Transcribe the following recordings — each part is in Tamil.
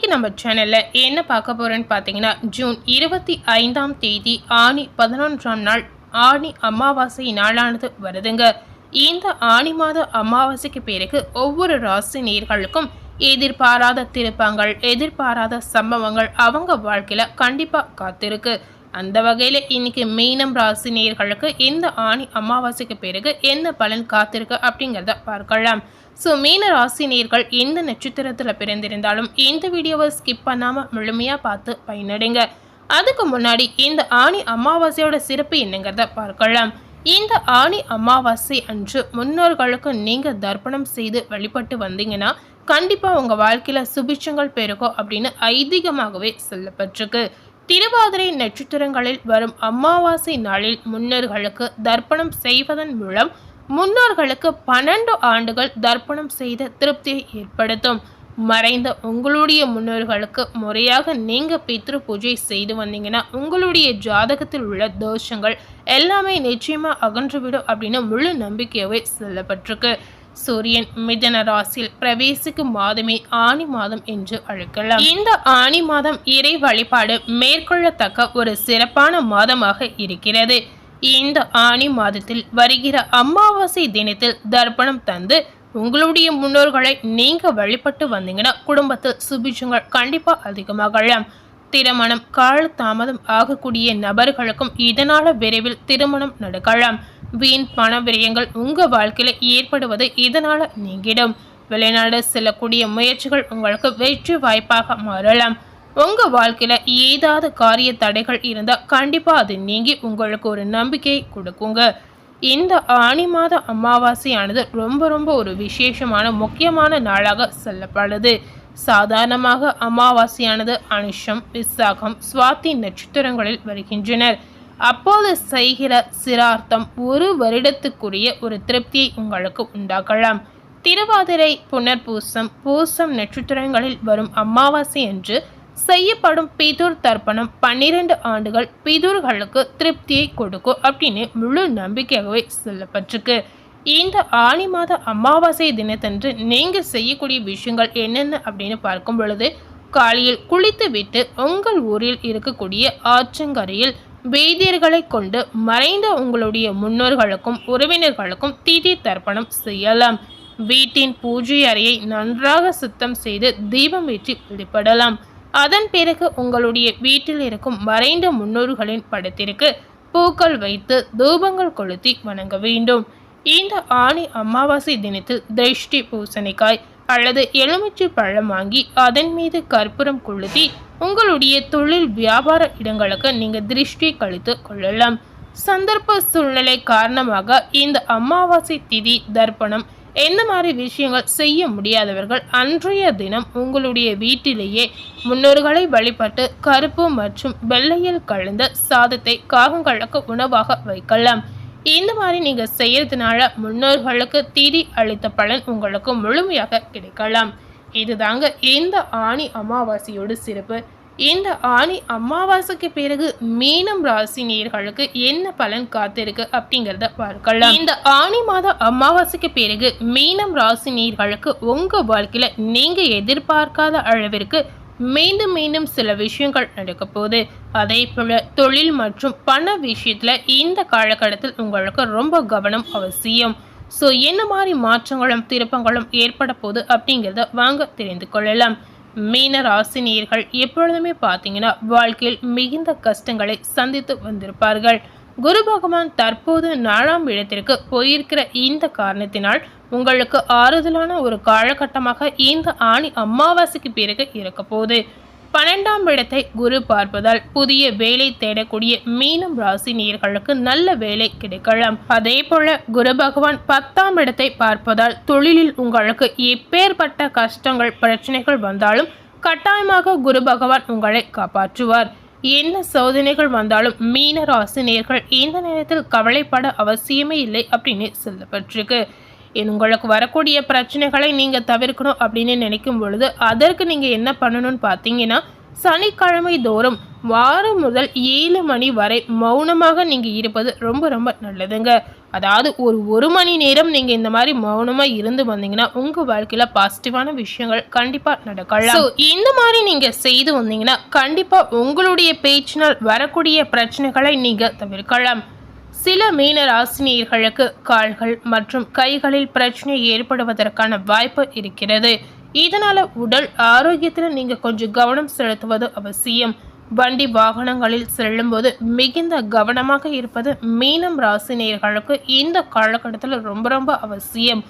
இன்றைக்கி நம்ம சேனல்ல என்ன பார்க்க போகிறோன்னு பார்த்தீங்கன்னா ஜூன் இருபத்தி ஐந்தாம் தேதி ஆணி பதினொன்றாம் நாள் ஆணி அமாவாசை நாளானது வருதுங்க. இந்த ஆணி மாத அமாவாசைக்கு பிறகு ஒவ்வொரு ராசி நேர்களுக்கும் எதிர்பாராத திருப்பங்கள் எதிர்பாராத சம்பவங்கள் அவங்க வாழ்க்கையில கண்டிப்பாக காத்திருக்கு. அந்த வகையில இன்னைக்கு மீனம் ராசி நேர்களுக்கு இந்த ஆணி அமாவாசைக்கு பிறகு என்ன பலன் காத்திருக்கு அப்படிங்கிறத பார்க்கலாம். ஸோ மீன ராசி நேர்கள் எந்த நட்சத்திரத்தில் பிறந்திருந்தாலும் இந்த வீடியோவை ஸ்கிப் பண்ணாமல் முழுமையாக பார்த்து பயனடைங்க. அதுக்கு முன்னாடி இந்த ஆணி அமாவாசையோட சிறப்பு என்னங்கிறத பார்க்கலாம். இந்த ஆணி அமாவாசை அன்று முன்னோர்களுக்கு நீங்கள் தர்ப்பணம் செய்து வழிபட்டு வந்தீங்கன்னா கண்டிப்பாக உங்கள் வாழ்க்கையில் சுபிட்சங்கள் பெருகும் அப்படின்னு ஐதீகமாகவே சொல்லப்பட்டிருக்கு. திருவாதிரை நட்சத்திரங்களில் வரும் அமாவாசை நாளில் முன்னோர்களுக்கு தர்ப்பணம் செய்வதன் மூலம் முன்னோர்களுக்கு பன்னெண்டு ஆண்டுகள் தர்ப்பணம் செய்த திருப்தியை ஏற்படுத்தும். மறைந்த உங்களுடைய முன்னோர்களுக்கு முறையாக நீங்க பித்ரு பூஜை செய்து வந்தீங்கன்னா உங்களுடைய ஜாதகத்தில் உள்ள தோஷங்கள் எல்லாமே நிச்சயமா அகன்றுவிடும் அப்படின்னு முழு நம்பிக்கையாகவே சொல்லப்பட்டிருக்கு. சூரியன் மிதன ராசியில் பிரவேசிக்கும் மாதமே ஆணி மாதம் என்று அழைக்கலாம். இந்த ஆணி மாதம் இறை வழிபாடு மேற்கொள்ளத்தக்க ஒரு சிறப்பான மாதமாக இருக்கிறது. இந்த ஆணி மாதத்தில் வருகிற அமாவாசை தினத்தில் தர்ப்பணம் தந்து உங்களுடைய முன்னோர்களை நீங்கள் வழிபட்டு வந்தீங்கன்னா குடும்பத்தில் சுபிட்சங்கள் கண்டிப்பாக அதிகமாகலாம் திருமணம் கால தாமதம் ஆகக்கூடிய நபர்களுக்கும் இதனால் விரைவில் திருமணம் நடக்கலாம். வீண் பண விரயங்கள் உங்கள் வாழ்க்கையில் ஏற்படுவது இதனால் நீங்கிடும். வெளிநாடு செல்லக்கூடிய முயற்சிகள் உங்களுக்கு வெற்றி வாய்ப்பாக மாறலாம். உங்க வாழ்க்கையில ஏதாவது காரிய தடைகள் இருந்தால் கண்டிப்பா அது நீங்கி உங்களுக்கு ஒரு நம்பிக்கையை கொடுக்குங்க. இந்த ஆணி மாத அமாவாசையானது ரொம்ப ரொம்ப ஒரு விசேஷமான முக்கியமான நாளாக சொல்லப்படுது. சாதாரணமாக அமாவாசையானது அனுஷம் விசாகம் சுவாத்தி நட்சத்திரங்களில் வருகின்றனர். அப்போது செய்கிற சிரார்த்தம் ஒரு வருடத்துக்குரிய ஒரு திருப்தியை உங்களுக்கு உண்டாக்கலாம். திருவாதிரை புனர்பூசம் பூசம் நட்சத்திரங்களில் வரும் அமாவாசை என்று செய்யப்படும் பிதூர் தர்ப்பணம் பன்னிரண்டு ஆண்டுகள் பிதூர்களுக்கு திருப்தியை கொடுக்கும் அப்படின்னு முழு நம்பிக்கையாகவே சொல்லப்பட்டிருக்கு. இந்த ஆணி மாத அமாவாசை தினத்தன்று நீங்கள் செய்யக்கூடிய விஷயங்கள் என்னென்ன அப்படின்னு பார்க்கும் பொழுது காலையில் குளித்து விட்டு உங்கள் ஊரில் இருக்கக்கூடிய ஆற்றங்கரையில் வேதியர்களை கொண்டு மறைந்த உங்களுடைய முன்னோர்களுக்கும் உறவினர்களுக்கும் திதி தர்ப்பணம் செய்யலாம். வீட்டின் பூஜை அறையை நன்றாக சுத்தம் செய்து தீபம் ஏற்றி வழிபடலாம். அதன் பிறகு உங்களுடைய வீட்டில் இருக்கும் மறைந்த முன்னோர்களின் படத்திற்கு பூக்கள் வைத்து தூபங்கள் கொளுத்தி வணங்க வேண்டும். இந்த ஆணி அமாவாசை தினத்தில் திருஷ்டி பூசணிக்காய் அல்லது எலுமிச்சை பழம் வாங்கி அதன் மீது கற்பூரம் கொளுத்தி உங்களுடைய தொழில் வியாபார இடங்களுக்கு நீங்கள் திருஷ்டி கழித்து கொள்ளலாம். சந்தர்ப்ப சூழ்நிலை காரணமாக இந்த அமாவாசை திதி தர்ப்பணம் எந்த மாதிரி விஷயங்கள் செய்ய முடியாதவர்கள் அன்றைய தினம் உங்களுடைய வீட்டிலேயே முன்னோர்களை வழிபட்டு கருப்பு மற்றும் வெள்ளையில் கலந்த சாதத்தை காகங்களுக்கு உணவாக வைக்கலாம். இந்த மாதிரி நீங்க செய்யறதுனால முன்னோர்களுக்கு தீதி அளித்த பலன் உங்களுக்கு முழுமையாக கிடைக்கலாம். இதுதாங்க இந்த ஆணி அமாவாசையோட சிறப்பு. இந்த ஆணி அமாவாசைக்கு பிறகு மீனம் ராசி நேர்களுக்கு என்ன பலன் காத்திருக்கு அப்படிங்கிறத பார்க்கலாம். இந்த ஆணி மாத அமாவாசைக்கு பிறகு மீனம் ராசி நேர்களுக்கு உங்க வாழ்க்கையில நீங்க எதிர்பார்க்காத அளவிற்கு மீண்டும் மீண்டும் சில விஷயங்கள் நடக்க போகுது. அதே போல தொழில் மற்றும் பண விஷயத்துல இந்த காலகட்டத்தில் உங்களுக்கு ரொம்ப கவனம் அவசியம். ஸோ என்ன மாதிரி மாற்றங்களும் திருப்பங்களும் ஏற்பட போகுது அப்படிங்கிறத வாங்க தெரிந்து கொள்ளலாம். மீன ராசினியர்கள் எப்பொழுதுமே பார்த்தீங்கன்னா வாழ்க்கையில் மிகுந்த கஷ்டங்களை சந்தித்து வந்திருப்பார்கள். குரு பகவான் தற்போது நாலாம் இடத்திற்கு போயிருக்கிற இந்த காரணத்தினால் உங்களுக்கு ஆறுதலான ஒரு காலகட்டமாக இந்த ஆணி அமாவாசைக்கு பிறகு இருக்க போகுது. பன்னெண்டாம் இடத்தை குரு பார்ப்பதால் புதிய வேலை தேடக்கூடிய மீனம் ராசி நேர்களுக்கு நல்ல வேலை கிடைக்கலாம். அதே போல குரு பகவான் பத்தாம் இடத்தை பார்ப்பதால் தொழிலில் உங்களுக்கு எப்பேற்பட்ட கஷ்டங்கள் பிரச்சனைகள் வந்தாலும் கட்டாயமாக குரு பகவான் உங்களை காப்பாற்றுவார். என்ன சோதனைகள் வந்தாலும் மீன ராசி நேர்கள் இந்த நேரத்தில் கவலைப்பட அவசியமே இல்லை அப்படின்னு சொல்லப்பட்டிருக்கு. உங்களுக்கு வரக்கூடிய பிரச்சனைகளை நீங்கள் தவிர்க்கணும் அப்படின்னு நினைக்கும் பொழுது அதற்கு நீங்கள் என்ன பண்ணணும்னு பார்த்தீங்கன்னா சனிக்கிழமை தோறும் வாரம் முதல் ஏழு மணி வரை மௌனமாக நீங்கள் இருப்பது ரொம்ப ரொம்ப நல்லதுங்க. அதாவது ஒரு ஒரு மணி நேரம் நீங்கள் இந்த மாதிரி மௌனமாக இருந்து வந்தீங்கன்னா உங்கள் வாழ்க்கையில் பாசிட்டிவான விஷயங்கள் கண்டிப்பாக நடக்கலாம். ஸோ இந்த மாதிரி நீங்கள் செய்து வந்தீங்கன்னா கண்டிப்பாக உங்களுடைய பேச்சினால் வரக்கூடிய பிரச்சனைகளை நீங்கள் தவிர்க்கலாம். சில மீன ராசினியர்களுக்கு கால்கள் மற்றும் கைகளில் பிரச்சனை ஏற்படுவதற்கான வாய்ப்பு இருக்கிறது. இதனால் உடல் ஆரோக்கியத்தில் நீங்கள் கொஞ்சம் கவனம் செலுத்துவது அவசியம். வண்டி வாகனங்களில் செல்லும்போது மிகுந்த கவனமாக இருப்பது மீனம் ராசினியர்களுக்கு இந்த காலகட்டத்தில் ரொம்ப ரொம்ப அவசியம்.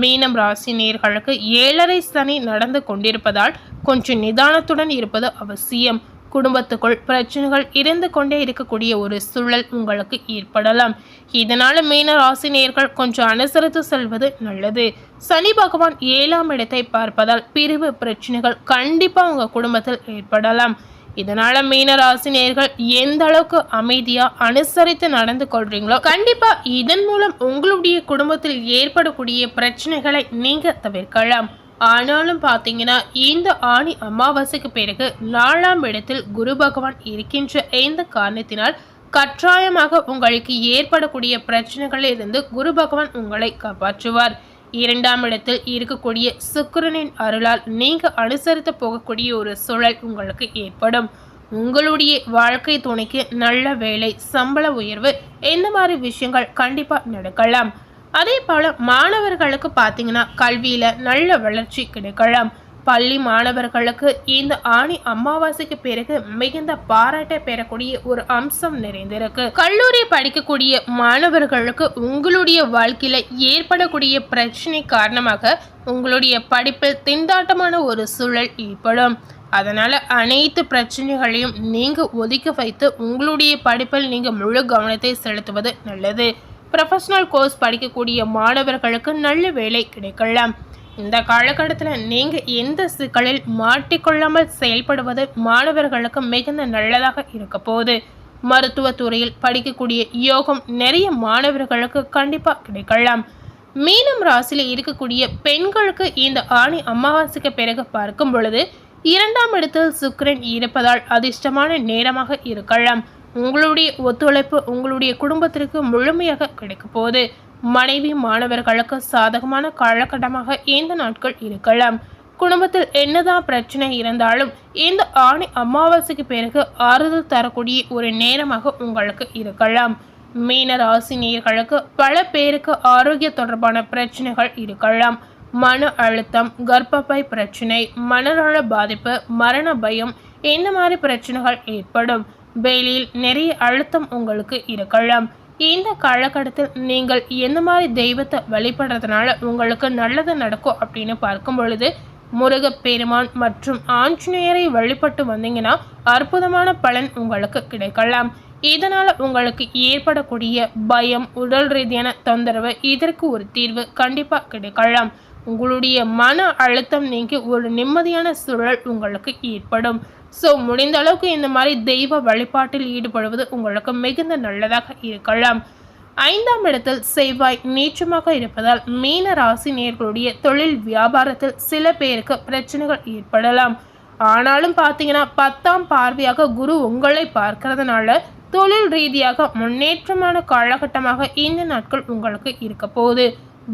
மீனம் ராசினியர்களுக்கு ஏழரை சனி நடந்து கொண்டிருப்பதால் கொஞ்சம் நிதானத்துடன் இருப்பது அவசியம். குடும்பத்துக்குள் பிரச்சனைகள் இருந்து கொண்டே இருக்கக்கூடிய ஒரு சூழல் உங்களுக்கு ஏற்படலாம். இதனால மீன ராசினியர்கள் கொஞ்சம் அனுசரித்து செல்வது நல்லது. சனி பகவான் ஏழாம் இடத்தை பார்ப்பதால் பிரிவு பிரச்சனைகள் கண்டிப்பா உங்க குடும்பத்தில் ஏற்படலாம். இதனால மீன ராசினியர்கள் எந்த அளவுக்கு அமைதியா அனுசரித்து நடந்து கொள்றீங்களோ கண்டிப்பா இதன் மூலம் உங்களுடைய குடும்பத்தில் ஏற்படக்கூடிய பிரச்சனைகளை நீங்க தவிர்க்கலாம். ஆனாலும் பார்த்தீங்கன்னா இந்த ஆணி அமாவாசைக்கு பிறகு நாலாம் இடத்தில் குரு பகவான் இருக்கின்ற இந்த காரணத்தினால் கட்டாயமாக உங்களுக்கு ஏற்படக்கூடிய பிரச்சனைகளில் இருந்து குரு பகவான் உங்களை காப்பாற்றுவார். இரண்டாம் இடத்தில் இருக்கக்கூடிய சுக்கிரனின் அருளால் நீங்கள் அனுசரித்து போகக்கூடிய ஒரு சூழல் உங்களுக்கு ஏற்படும். உங்களுடைய வாழ்க்கை துணைக்கு நல்ல வேலை சம்பள உயர்வு இந்த மாதிரி விஷயங்கள் கண்டிப்பாக நடக்கலாம். அதே போல் மாணவர்களுக்கு பார்த்தீங்கன்னா கல்வியில் நல்ல வளர்ச்சி கிடைக்கலாம். பள்ளி மாணவர்களுக்கு இந்த ஆணி அமாவாசைக்கு பிறகு மிகுந்த பாராட்டை பெறக்கூடிய ஒரு அம்சம் நிறைந்திருக்கு. கல்லூரி படிக்கக்கூடிய மாணவர்களுக்கு உங்களுடைய வாழ்க்கையில ஏற்படக்கூடிய பிரச்சனை காரணமாக உங்களுடைய படிப்பில் திண்டாட்டமான ஒரு சூழல் ஏற்படும். அதனால் அனைத்து பிரச்சனைகளையும் நீங்கள் ஒதுக்கி வைத்து உங்களுடைய படிப்பில் நீங்கள் முழு கவனத்தை செலுத்துவது நல்லது. ப்ரொஃபஷனல் கோர்ஸ் படிக்கக்கூடிய மாணவர்களுக்கு நல்ல வேலை கிடைக்கலாம். இந்த காலகட்டத்தில் நீங்கள் எந்த சிக்கலில் மாட்டிக்கொள்ளாமல் செயல்படுவது மாணவர்களுக்கு மிகுந்த நல்லதாக இருக்க போகுது. மருத்துவத்துறையில் படிக்கக்கூடிய யோகம் நிறைய மாணவர்களுக்கு கண்டிப்பாக கிடைக்கலாம். மீனம் ராசியில் இருக்கக்கூடிய பெண்களுக்கு இந்த ஆணி அமாவாசைக்கு பிறகு பார்க்கும் பொழுது இரண்டாம் இடத்தில் சுக்கரன் இருப்பதால் அதிர்ஷ்டமான நேரமாக இருக்கலாம். உங்களுடைய ஒத்துழைப்பு உங்களுடைய குடும்பத்திற்கு முழுமையாக கிடைக்க போகுது. மனைவி மாணவர்களுக்கு சாதகமான காலகட்டமாக இந்த நாட்கள் இருக்கலாம். குடும்பத்தில் என்னதான் பிரச்சனை இருந்தாலும் இந்த ஆணி அமாவாசைக்கு பிறகு ஆறுதல் தரக்கூடிய ஒரு நேரமாக உங்களுக்கு இருக்கலாம். மீன ராசினியர்களுக்கு பல பேருக்கு ஆரோக்கிய தொடர்பான பிரச்சனைகள் இருக்கலாம். மன அழுத்தம் கர்ப்பப்பை பிரச்சனை மனநல பாதிப்பு மரண பயம் இந்த மாதிரி பிரச்சனைகள் ஏற்படும். வேலையில் நிறைய அழுத்தம் உங்களுக்கு இருக்கலாம். இந்த காலகட்டத்தில் நீங்கள் எந்த மாதிரி தெய்வத்தை வழிபடுறதுனால உங்களுக்கு நல்லது நடக்கும் அப்படின்னு பார்க்கும் பொழுது முருகப்பெருமான் மற்றும் ஆஞ்சநேயரை வழிபட்டு வந்தீங்கன்னா அற்புதமான பலன் உங்களுக்கு கிடைக்கலாம். இதனால் உங்களுக்கு ஏற்படக்கூடிய பயம் உடல் ரீதியான தொந்தரவு இதற்கு ஒரு தீர்வு கண்டிப்பாக கிடைக்கலாம். உங்களுடைய மன அழுத்தம் நீங்கி ஒரு நிம்மதியான சூழல் உங்களுக்கு ஏற்படும். ஸோ முடிந்த அளவுக்கு இந்த மாதிரி தெய்வ வழிபாட்டில் ஈடுபடுவது உங்களுக்கு மிகுந்த நல்லதாக இருக்கலாம். ஐந்தாம் இடத்தில் செவ்வாய் நீச்சமாக இருப்பதால் மீன ராசி நேர்களுடைய தொழில் வியாபாரத்தில் சில பேருக்கு பிரச்சனைகள் ஏற்படலாம். ஆனாலும் பார்த்தீங்கன்னா பத்தாம் பார்வையாக குரு உங்களை பார்க்கறதுனால தொழில் ரீதியாக முன்னேற்றமான காலகட்டமாக இந்த நாட்கள் உங்களுக்கு இருக்க போகுது.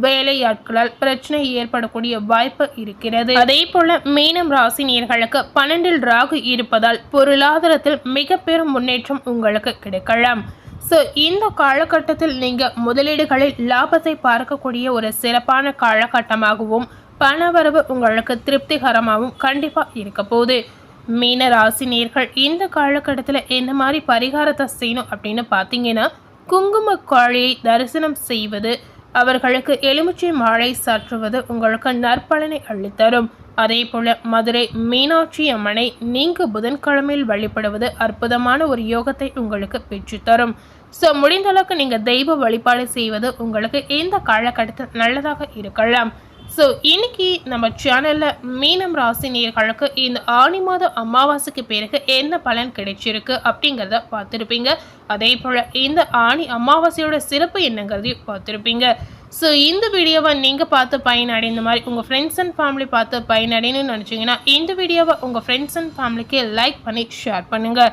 வேலையாட்களால் பிரச்சனை ஏற்படக்கூடிய வாய்ப்பு இருக்கிறது. அதே போல மீனம் ராசி நேர்களுக்கு பன்னெண்டில் ராகு இருப்பதால் பொருளாதாரத்தில் மிக பெரும் முன்னேற்றம் உங்களுக்கு கிடைக்கலாம். ஸோ இந்த காலகட்டத்தில் நீங்கள் முதலீடுகளில் லாபத்தை பார்க்கக்கூடிய ஒரு சிறப்பான காலகட்டமாகவும் பணவரவு உங்களுக்கு திருப்திகரமாகவும் கண்டிப்பாக இருக்க போகுது. மீன ராசி நேர்கள் இந்த காலகட்டத்தில் என்ன மாதிரி பரிகாரத்தை செய்யணும் அப்படின்னு பார்த்தீங்கன்னா குங்கும கோழியை தரிசனம் செய்வது அவர்களுக்கு எலுமிச்சை மாலை சாற்றுவது உங்களுக்கு நற்பலனை அள்ளித்தரும். அதே போல மதுரை மீனாட்சி அம்மனை நீங்க புதன்கிழமையில் வழிபடுவது அற்புதமான ஒரு யோகத்தை உங்களுக்கு பெற்றுத்தரும். ஸோ முடிந்த அளவுக்கு நீங்கள் தெய்வ வழிபாடு செய்வது உங்களுக்கு இந்த காலகட்டத்தில் நல்லதாக இருக்கலாம். ஸோ இன்னைக்கு நம்ம சேனலில் மீனம் ராசி நேர்களுக்கு இந்த ஆணி மாத அமாவாசைக்கு பிறகு என்ன பலன் கிடைச்சிருக்கு அப்படிங்கிறத பார்த்துருப்பீங்க. அதே போல் இந்த ஆணி அமாவாசையோட சிறப்பு என்னங்கிறதையும் பார்த்துருப்பீங்க. ஸோ இந்த வீடியோவை நீங்கள் பார்த்து பயனடைந்த மாதிரி உங்கள் ஃப்ரெண்ட்ஸ் அண்ட் ஃபேமிலி பார்த்து பயனடைன்னு நினச்சிங்கன்னா இந்த வீடியோவை உங்கள் ஃப்ரெண்ட்ஸ் அண்ட் ஃபேமிலிக்கு லைக் பண்ணி ஷேர் பண்ணுங்கள்